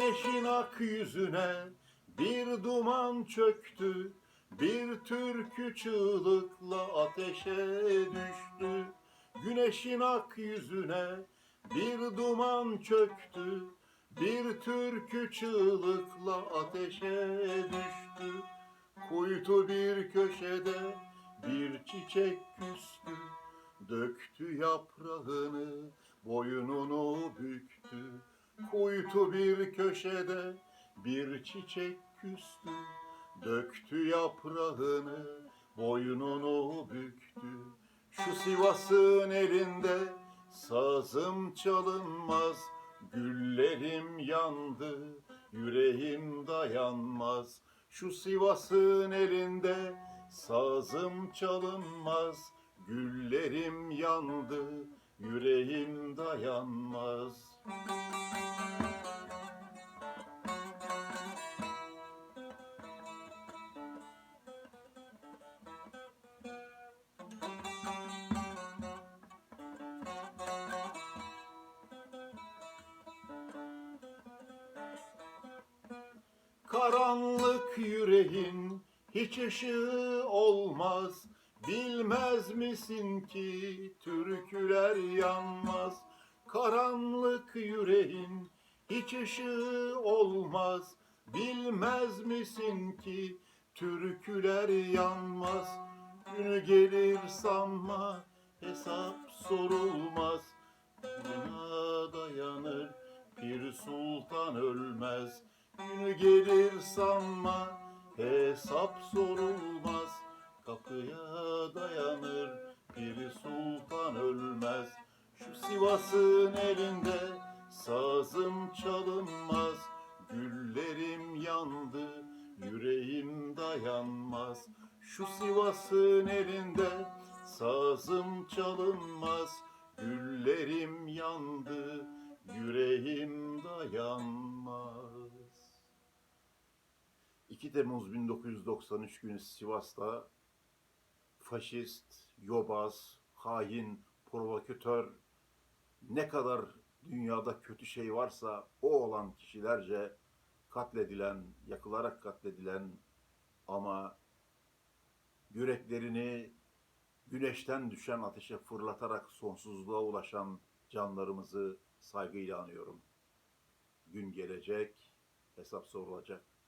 Güneşin ak yüzüne bir duman çöktü, bir türkü çığlıkla ateşe düştü. Güneşin ak yüzüne bir duman çöktü, bir türkü çığlıkla ateşe düştü. Kuytu bir köşede bir çiçek küstü, döktü yaprağını, boynunu büktü. Kuytu bir köşede bir çiçek küstü, döktü yaprağını, boynunu büktü. Şu Sivas'ın elinde sazım çalınmaz, güllerim yandı, yüreğim dayanmaz. Şu Sivas'ın elinde sazım çalınmaz, güllerim yandı, yüreğim dayanmaz. Karanlık yüreğin hiç ışığı olmaz. Bilmez misin ki türküler yanmaz. Karanlık yüreğin hiç ışığı olmaz. Bilmez misin ki türküler yanmaz. Günü gelir sanma hesap sorulmaz. Buna dayanır Pir Sultan ölmez. Günü gelir sanma hesap sorulmaz. Kapıya dayanır Pir Sultan ölmez. Şu Sivas'ın elinde sazım çalınmaz. Güllerim yandı, yüreğim dayanmaz. Şu Sivas'ın elinde sazım çalınmaz. Güllerim yandı, yüreğim dayanmaz. 2 Temmuz 1993 günü Sivas'ta faşist, yobaz, hain, provokatör ne kadar dünyada kötü şey varsa o olan kişilerce katledilen, yakılarak katledilen ama yüreklerini güneşten düşen ateşe fırlatarak sonsuzluğa ulaşan canlarımızı saygıyla anıyorum. Gün gelecek, hesap sorulacak.